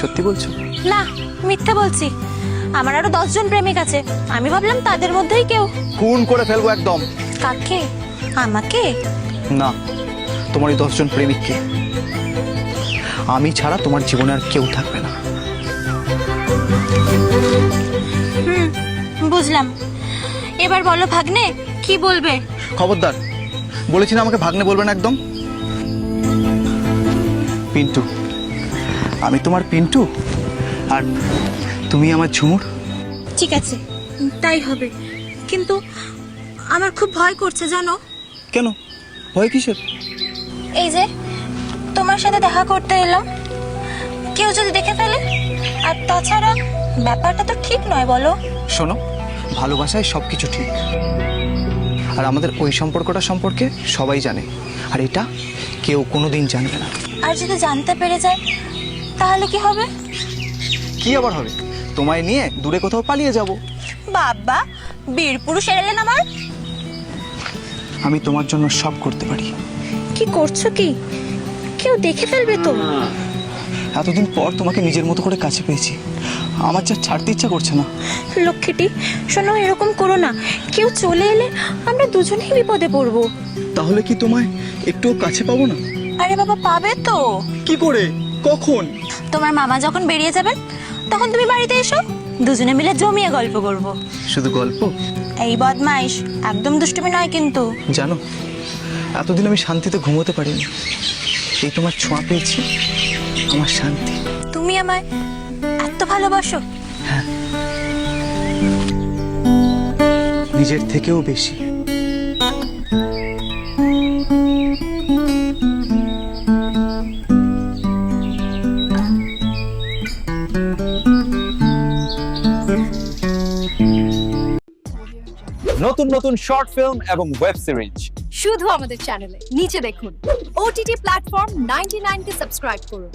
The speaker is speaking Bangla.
সত্যি বলছো? না মিথ্যে বলছি। আমার আরও দশজন প্রেমিক আছে। আমি ভাবলাম তাদের মধ্যেই কেউ। খুন করে ফেলব একদম। কাকে? আমাকে? না তোমার এই দশজন প্রেমিককে। আমি ছাড়া তোমার জীবনে আর কেউ থাকবে না। হুম বুঝলাম। এবার বলো ভাগ্নে কি বলবে? খবরদার বলেছি না আমাকে ভাগ্নে বলবেন একদম? পিন্টু আমি তোমার পিন্টু? আর তুমি আমার ঝুমুর? ঠিক আছে তাই হবে। কিন্তু আমার খুব ভয় করছে জানো? কেন? ভয় কিসের? এই যে তোমার সাথে দেখা করতে এলাম। কেউ যদি দেখে ফেলে আর তাছাড়া ব্যাপারটা তো ঠিক নয় বলো। শোনো ভালোবাসায় সব কিছু ঠিক। আর আমাদের ওই সম্পর্কটা সম্পর্কে সবাই জানে। আর এটা কেউ কোনোদিন জানবে না। আর যদি জানতে পেরে যায় তাহলে কি হবে? কি আবার হবে? তোমায় নিয়ে দূরে কোথাও পালিয়ে যাব। বাবা বীর পুরুষ এলেন আমার। আমি তোমার জন্য সব করতে পারি। কি করছ কি? কেউ দেখে ফেলবে তো। এতদিন পর তোমাকে নিজের মতো করে কাছে পেয়েছি। আমার যা ছাড়তে ইচ্ছা করছে না। লক্ষ্মীটি শোনো এরকম করো না। কেউ চলে এলে আমরা দুজনেই বিপদে পড়ব। তাহলে কি তোমায় একটুও কাছে পাবো না? আরে বাবা পাবে তো। কি করে? কখন? তোমার মামা যখন বেরিয়ে যাবেন তখন তুমি বাড়িতে এসো দুজনে মিলে জমিয়ে গল্প করব। শুধু গল্প? এই বদমাইশ একদম দুষ্টুমি নয় কিন্তু। জানো এতদিন আমি শান্তিতে ঘুমোতে পারিনি। এই তোমার ছোঁয়া পেয়েছি আমার শান্তি। তুমি আমায় এত ভালোবাসো। হ্যাঁ। নিজের থেকেও বেশি। নতুন নতুন শর্ট ফিল্ম এবং ওয়েব সিরিজ শুধু আমাদের চ্যানেলে নিচে দেখুন। ওটিটি প্ল্যাটফর্ম নাইনটি নাইনকে সাবস্ক্রাইব করুন।